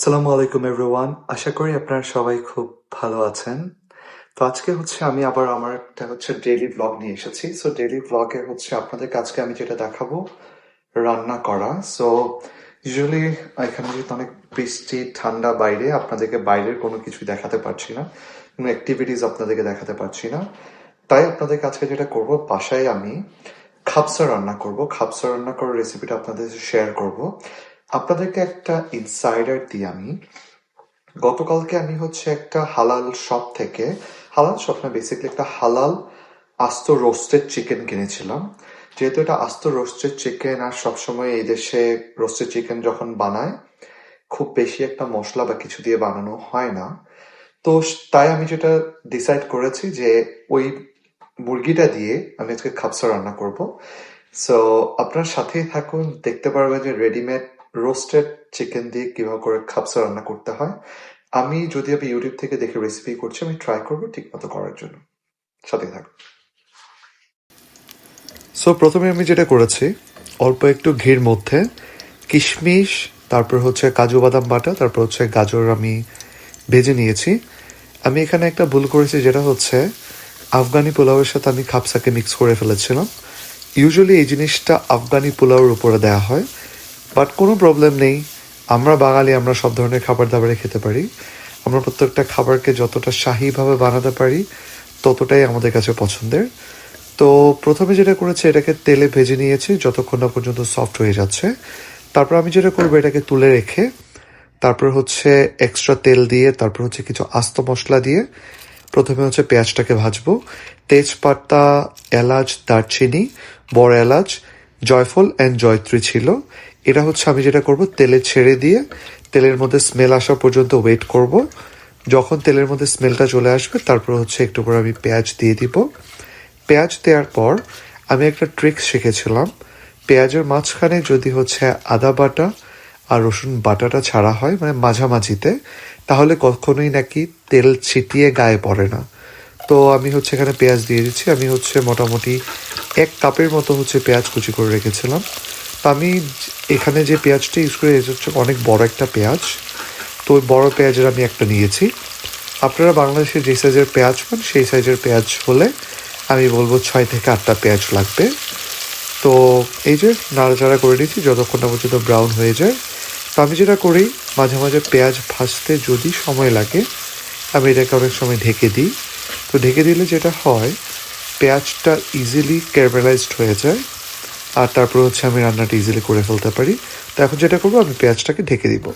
আসসালামু আলাইকুম এভরিওয়ান আশা করি আপনারা সবাই খুব ভালো আছেন। তো আজকে হচ্ছে আমি আবার আমার একটা হচ্ছে ডেইলি ব্লগ নিয়ে এসেছি। সো ডেইলি ব্লগে হচ্ছে আপনাদের আজকে আমি যেটা দেখাবো, রান্না করা। সো ইউজুয়ালি এখানে যেহেতু অনেক বৃষ্টি, ঠান্ডা বাইরে, আপনাদেরকে বাইরের কোনো কিছু দেখাতে পারছি না। কোনো অ্যাক্টিভিটিস আপনাদেরকে দেখাতে পারছি না। তাই আপনাদের আজকে যেটা করব, বাসায় আমি খাপসা রান্না করব। খাপসা রান্না করার রেসিপিটা আপনাদের শেয়ার করব। আপনাদেরকে একটা ইনসাইডার দিই আমি, গতকালকে আমি হচ্ছে একটা হালাল শপ থেকে, হালাল শপ না বেসিক্যালি একটা হালাল আস্ত রোস্টেড চিকেন কিনেছিলাম। যেহেতু এটা আস্ত রোস্টেড চিকেন আর সবসময় এই দেশে রোস্টেড চিকেন যখন বানায়, খুব বেশি একটা মশলা বা কিছু দিয়ে বানানো হয় না। তো তাই আমি যেটা ডিসাইড করেছি যে ওই মুরগিটা দিয়ে আমি আজকে খাপসা রান্না করব। সো আপনার সাথেই থাকুন, দেখতে পারবেন যে রেডিমেড রোস্টেড চিকেন দিয়ে কীভাবে করে খাপসা রান্না করতে হয়, আমি যদি আমি ইউটিউব থেকে দেখে রেসিপি করছি, আমি ট্রাই করব ঠিক মতো করার জন্য। সাথে থাকুন সো প্রথমে আমি যেটা করেছি, অল্প একটু ঘির মধ্যে কিশমিশ, তারপর হচ্ছে কাজু বাদাম বাটা, তারপর হচ্ছে গাজর আমি ভেজে নিয়েছি। আমি এখানে একটা ভুল করেছি, যেটা হচ্ছে আফগানি পোলাওয়ের সাথে আমি খাপসাকে মিক্স করে ফেলেছিলাম। ইউজুয়ালি এই জিনিসটা আফগানি পোলাওয়ের উপরে দেওয়া হয়। বাট কোনো প্রবলেম নেই। আমরা বাঙালি, আমরা সব ধরনের খাবার দাবারে খেতে পারি। আমরা প্রত্যেকটা খাবারকে যতটা শাহিভাবে বানাতে পারি, ততটাই আমাদের কাছে পছন্দের। তো প্রথমে যেটা করেছি, এটাকে তেলে ভেজে নিয়েছি, যতক্ষণ না পর্যন্ত সফট হয়ে যাচ্ছে। তারপর আমি যেটা করব, এটাকে তুলে রেখে, তারপর হচ্ছে এক্সট্রা তেল দিয়ে, তারপর হচ্ছে কিছু আস্ত মশলা দিয়ে, প্রথমে হচ্ছে পেঁয়াজটাকে ভাজবো। তেজপাতা, এলাচ, দারচিনি, বড় এলাচ, জয়ফল অ্যান্ড জয়ত্রী ছিল। এটা হচ্ছে আমি যেটা করব, তেলে ছেড়ে দিয়ে তেলের মধ্যে স্মেল আসা পর্যন্ত ওয়েট করব। যখন তেলের মধ্যে স্মেলটা চলে আসবে, তারপর হচ্ছে একটু করে আমি পেঁয়াজ দিয়ে দিব। পেঁয়াজ দেওয়ার পর আমি একটা ট্রিক্স শিখেছিলাম। পেঁয়াজের মাঝখানে যদি হচ্ছে আদা বাটা আর রসুন বাটাটা ছাড়া হয় মানে মাঝামাঝিতে, তাহলে কখনোই নাকি তেল ছিটিয়ে গায়ে পড়ে না। তো আমি হচ্ছে এখানে পেঁয়াজ দিয়ে দিচ্ছি। আমি হচ্ছে মোটামুটি এক কাপের মতো হচ্ছে পেঁয়াজ কুচি করে রেখেছিলাম। আমি এখানে যে পেঁয়াজটা ইউজ করে হচ্ছে অনেক বড় একটা পেঁয়াজ। তো ওই বড় পেঁয়াজের আমি একটা নিয়েছি। আপনারা বাংলাদেশে যে সাইজের পেঁয়াজ পান, সেই সাইজের পেঁয়াজ হলে আমি বলব ছয় থেকে আটটা পেঁয়াজ লাগবে। তো এই যে নাড়াচাড়া করে নিয়েছি, যতক্ষণ না পর্যন্ত ব্রাউন হয়ে যায়। তো আমি যেটা করি, মাঝে মাঝে পেঁয়াজ ভাজতে যদি সময় লাগে, আমি এটাকে অনেক সময় ঢেকে দিই। তো ঢেকে দিলে যেটা হয়, পেঁয়াজটা ইজিলি ক্যারামেলাইজড হয়ে যায়। আর তারপর হচ্ছে আমি রান্নাটা ইজিলি করে ফেলতে পারি। তো এখন যেটা করব, আমি পেঁয়াজটাকে ঢেকে দিব।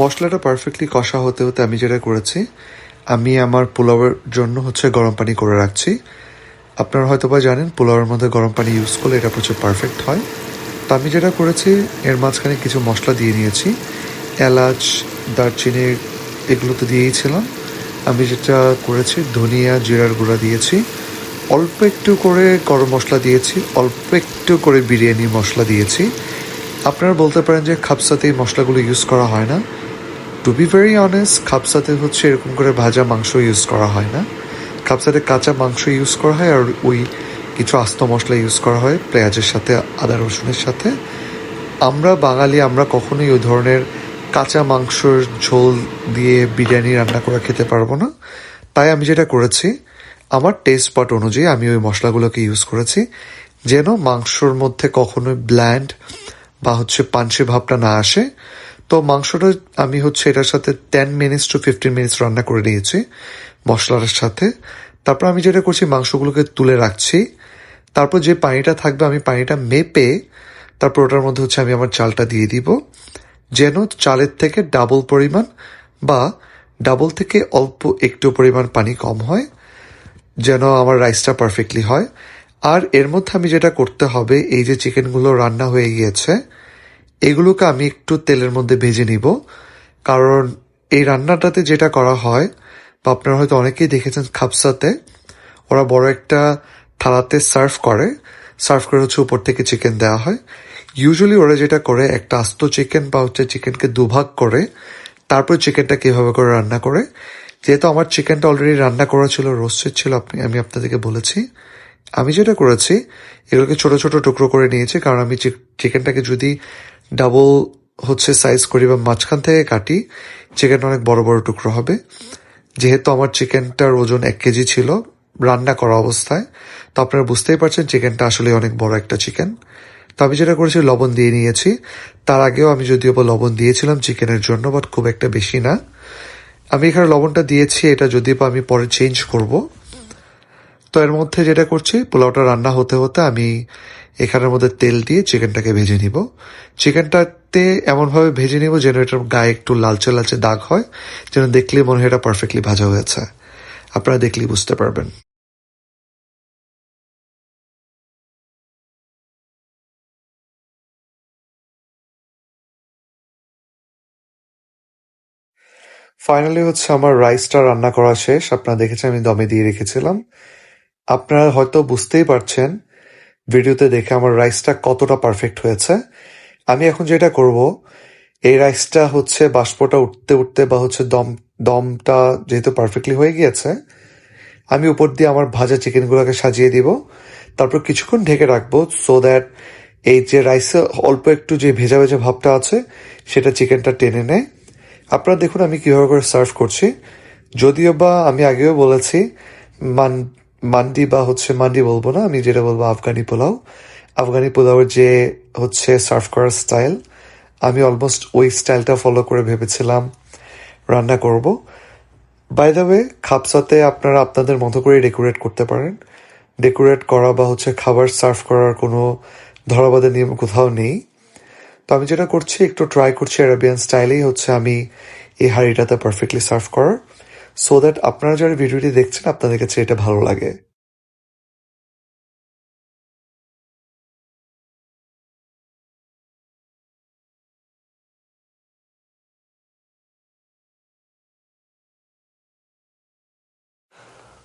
মশলাটা পারফেক্টলি কষা হতে হতে আমি যেটা করেছি, আমি আমার পোলাওয়ের জন্য হচ্ছে গরম পানি করে রাখছি। আপনারা হয়তো বা জানেন, পোলাওয়ের মধ্যে গরম পানি ইউজ করলে এটা প্রচুর পারফেক্ট হয়। তো আমি যেটা করেছি, এর মাঝখানে কিছু মশলা দিয়ে নিয়েছি। এলাচ, দারচিনি এগুলো তো দিয়েইছিলাম আমি যেটা করেছি, ধনিয়া, জিরার গুঁড়া দিয়েছি। অল্প একটু করে গরম মশলা দিয়েছি, অল্প একটু করে বিরিয়ানি মশলা দিয়েছি। আপনারা বলতে পারেন যে খাপসাতে এই মশলাগুলো ইউজ করা হয় না। টু বি ভেরি অনেস্ট খাপসাতে হচ্ছে এরকম করে ভাজা মাংস ইউজ করা হয় না। খাপসাতে কাঁচা মাংস ইউজ করা হয় আর ওই কিছু আস্ত মশলা ইউজ করা হয় পেঁয়াজের সাথে, আদা রসুনের সাথে। আমরা বাঙালি, আমরা কখনোই ওই ধরনের কাঁচা মাংসর ঝোল দিয়ে বিরিয়ানি রান্না করে খেতে পারব না। তাই আমি যেটা করেছি, আমার টেস্ট পাট অনুযায়ী আমি ওই মশলাগুলোকে ইউজ করেছি। যেন মাংসর মধ্যে কখনোই ব্ল্যান্ড বা হচ্ছে পাঞ্চে ভাবটা না আসে। তো মাংসটা আমি হচ্ছে এটার সাথে ten minutes to fifteen minutes রান্না করে নিয়েছি, মশলার সাথে। তারপর আমি যেটা করছি, মাংসগুলোকে তুলে রাখছি। তারপর যে পানিটা থাকবে, আমি পানিটা মেপে তারপর ওটার মধ্যে হচ্ছে আমি আমার চালটা দিয়ে দিব। যেন চালের থেকে ডাবল পরিমাণ বা ডাবল থেকে অল্প একটু পরিমাণ পানি কম হয়, যেন আমার রাইসটা পারফেক্টলি হয়। আর এর মধ্যে আমি যেটা করতে হবে, এই যে চিকেনগুলো রান্না হয়ে গিয়েছে এগুলোকে আমি একটু তেলের মধ্যে ভেজে নিব। কারণ এই রান্নাটাতে যেটা করা হয়, বা আপনারা হয়তো অনেকেই দেখেছেন খাপসাতে, ওরা বড় একটা থালাতে সার্ভ করে। সার্ভ করে হচ্ছে উপর থেকে চিকেন দেওয়া হয়। ইউজুয়ালি ওরা যেটা করে, একটা আস্ত চিকেন বা হচ্ছে চিকেনকে দুভাগ করে, তারপর চিকেনটা কীভাবে করে রান্না করে। যেহেতু আমার চিকেনটা অলরেডি রান্না করা ছিল রোস্টেড ছিল, আপনি, আমি আপনাদেরকে বলেছি। আমি যেটা করেছি, এগুলোকে ছোট ছোট টুকরো করে নিয়েছি, কারণ আমি চিকেনটাকে যদি ডাবল হচ্ছে সাইজ করি বা মাঝখান থেকে কাটি চিকেনটা অনেক বড় বড় টুকরো হবে। যেহেতু আমার চিকেনটার ওজন এক কেজি ছিল, রান্না করা অবস্থায়, তো আপনারা বুঝতেই পারছেন চিকেনটা আসলে অনেক বড় একটা চিকেন তো আমি যেটা করেছি, লবণ দিয়ে নিয়েছি। তার আগেও আমি যদিও বা লবণ দিয়েছিলাম চিকেনের জন্য বাট খুব একটা বেশি না। আমি এখানে লবণটা দিয়েছি, এটা যদিও বা আমি পরে চেঞ্জ করব। তো এর মধ্যে যেটা করছি, পোলাওটা রান্না হতে হতে আমি এখানের মধ্যে তেল দিয়ে চিকেনটাকে ভেজে নিব। চিকেনটাতে এমনভাবে ভেজে নিব যেন এটার গায়ে একটু লালচে লালচে দাগ হয়, যেন দেখলেই মনে হয় এটা পারফেক্টলি ভাজা হয়েছে। আপনারা দেখলেই বুঝতে পারবেন। ফাইনালি হচ্ছে আমার রাইসটা রান্না করা শেষ। আপনারা দেখেছেন আমি দমে দিয়ে রেখেছিলাম। আপনারা হয়তো বুঝতেই পারছেন ভিডিওতে দেখে আমার রাইসটা কতটা পারফেক্ট হয়েছে। আমি এখন যেটা করব, এই রাইসটা হচ্ছে বাষ্পটা উঠতে উঠতে বা হচ্ছে দম, দমটা যেহেতু পারফেক্টলি হয়ে গিয়েছে, আমি উপর দিয়ে আমার ভাজা চিকেনগুলোকে সাজিয়ে দিব। তারপর কিছুক্ষণ ঢেকে রাখব সো দ্যাট এই যে রাইসে অল্প একটু যে ভেজা ভেজা ভাবটা আছে, সেটা চিকেনটা টেনে নেয়। আপনারা দেখুন আমি কীভাবে করে সার্ভ করছি। যদিও বা আমি আগেও বলেছি, মান মান্ডি বা হচ্ছে মান্ডি বলব না আমি যেটা বলব আফগানি পোলাও। আফগানি পোলাওয়ের যে হচ্ছে সার্ভ করার স্টাইল, আমি অলমোস্ট ওই স্টাইলটা ফলো করে ভেবেছিলাম, রান্না করব। বাই দ্য ওয়ে খাপসাতে আপনারা আপনাদের মতো করে ডেকোরেট করতে পারেন। ডেকোরেট করা বা হচ্ছে খাবার সার্ভ করার কোনো ধরাবাধা নিয়ম কোথাও নেই। তো আমি যেটা করছি, একটু ট্রাই করছি অ্যারাবিয়ান স্টাইলেই হচ্ছে আমি এই হাঁড়িটাতে পারফেক্টলি সার্ভ করার। সো দ্যাট আপনারা যারা ভিডিওটি দেখছেন, আপনাদের কাছে এটা ভালো লাগে।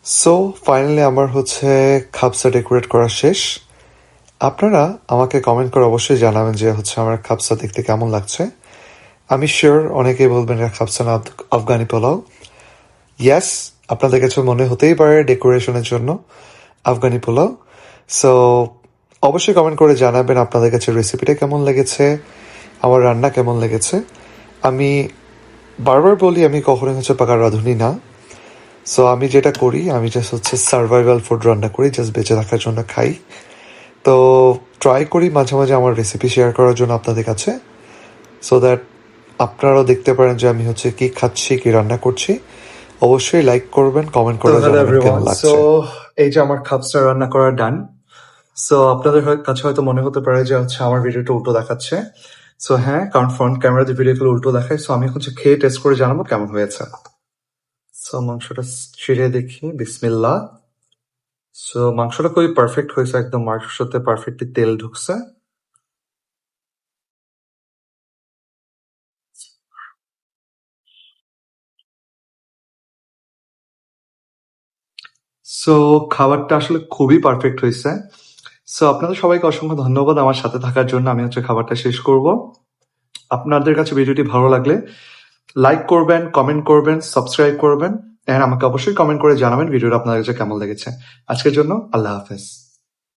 সো ফাইনালি আমার হচ্ছে খাপসা ডেকোরেট করা শেষ। আপনারা আমাকে কমেন্ট করে অবশ্যই জানাবেন যে হচ্ছে আমার খাপসা দেখতে কেমন লাগছে। আমি শিওর অনেকেই বলবেন খাপসা না আফগানি পোলাও। ইয়াস আপনাদের কাছে মনে হতেই পারে ডেকোরেশনের জন্য আফগানি পোলাও। সো অবশ্যই কমেন্ট করে জানাবেন আপনাদের কাছে রেসিপিটা কেমন লেগেছে, আমার রান্না কেমন লেগেছে। আমি বারবার বলি, আমি কখনোই হচ্ছে পাকা রাঁধুনি না। সো আমি যেটা করি, আমি জাস্ট হচ্ছে সার্ভাইভাল ফুড রান্না করি জাস্ট বেঁচে থাকার জন্য খাই। তো ট্রাই করি মাঝে মাঝে আমার রেসিপি শেয়ার করার জন্য আপনাদের কাছে। সো দ্যাট আপনারাও দেখতে পারেন যে আমি হচ্ছে কি খাচ্ছি, কি রান্না করছি। অবশ্যই লাইক করবেন কমেন্ট করে জানাবেন কেমন লাগছে। সো এই যে আমার খাপসটা রান্না করা ডান সো আপনাদের কাছে হয়তো মনে হতে পারে যে হচ্ছে আমার ভিডিওটা উল্টো দেখাচ্ছে। সো হ্যাঁ কারণ ফ্রন্ট ক্যামেরাতে ভিডিওগুলো উল্টো দেখায় সো আমি হচ্ছে খেয়ে টেস্ট করে জানাব কেমন হয়েছে। সো মাংসটা ছিঁড়ে দেখি বিসমিল্লা সো মাংসটা খুবই পারফেক্ট হয়েছে একদম মাংসতে পারফেক্টলি তেল ঢুকছে। সো খাবারটা আসলে খুবই পারফেক্ট হয়েছে। সো আপনাদের সবাইকে অসংখ্য ধন্যবাদ আমার সাথে থাকার জন্য। আমি হচ্ছে খাবারটা শেষ করব। আপনাদের কাছে ভিডিওটি ভালো লাগলে লাইক করবেন কমেন্ট করবেন সাবস্ক্রাইব করবেন এন্ড আমাকে অবশ্যই কমেন্ট করে জানাবেন ভিডিওটা আপনাদের কাছে কেমন লেগেছে। আজকের জন্য আল্লাহ হাফেজ।